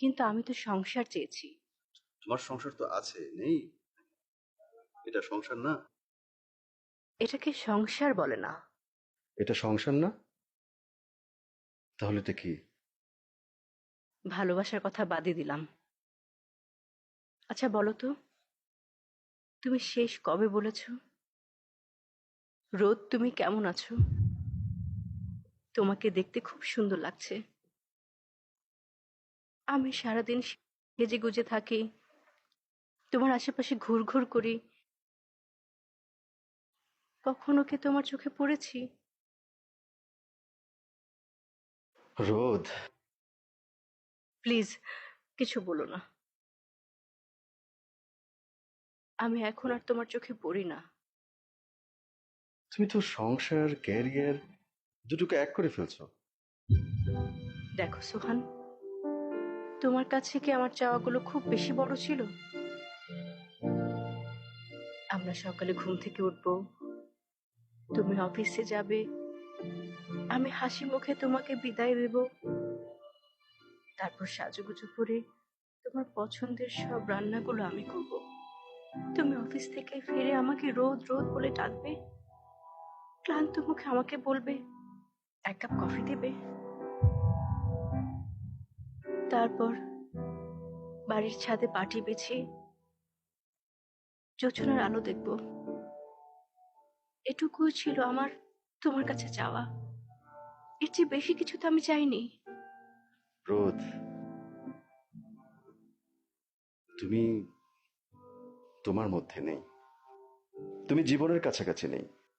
কিন্তু আমি তো সংসার চেয়েছি। তোমার সংসার তো আছে নেই? এটা সংসার না? এটাকে সংসার বলে না। এটা সংসার না? তাহলে এটা কি? ভালোবাসার কথা বাদই দিলাম। আচ্ছা বলো তো তুমি শেষ কবে বলেছ? রোদ তুমি কেমন আছো? তোমাকে দেখতে খুব সুন্দর লাগছে। আমি সারাদিন সেজে গুজে থাকি। তোমার আশেপাশে ঘুর ঘুর করি। কখনো কি তোমার চোখে পড়েছি? রোদ। প্লিজ কিছু বলো না। আমি এখন আর তোমার চোখে পড়ি না। তুমি তো সংসার ক্যারিয়ার দুটোকে এক করে ফেলছো। দেখো সোহান তোমার কাছে কি আমার চাওয়াগুলো খুব বেশি বড় ছিল? আমরা সকালে ঘুম থেকে উঠবো। তুমি অফিসে যাবে। আমি হাসি মুখে তোমাকে বিদায় দেব। তারপর সাজুগুজু করে তোমার পছন্দের সব রান্নাগুলো আমি করব। তুমি অফিস থেকে ফিরে আমাকে রোদ রোদ বলে ডাকবে। ক্লান্ত মুখে আমাকে বলবে, এক কাপ কফি দেবে। তারপর বাড়ির ছাদে পাটি বেছে যোচনার আলো দেখব। এটুকুই ছিল আমার, তোমার কাছে চাওয়া। এর চেয়ে বেশি কিছু তো আমি চাইনি। রোদ তুমি তোমার মধ্যে নেই। তুমি জীবনের কাছাকাছি নেই।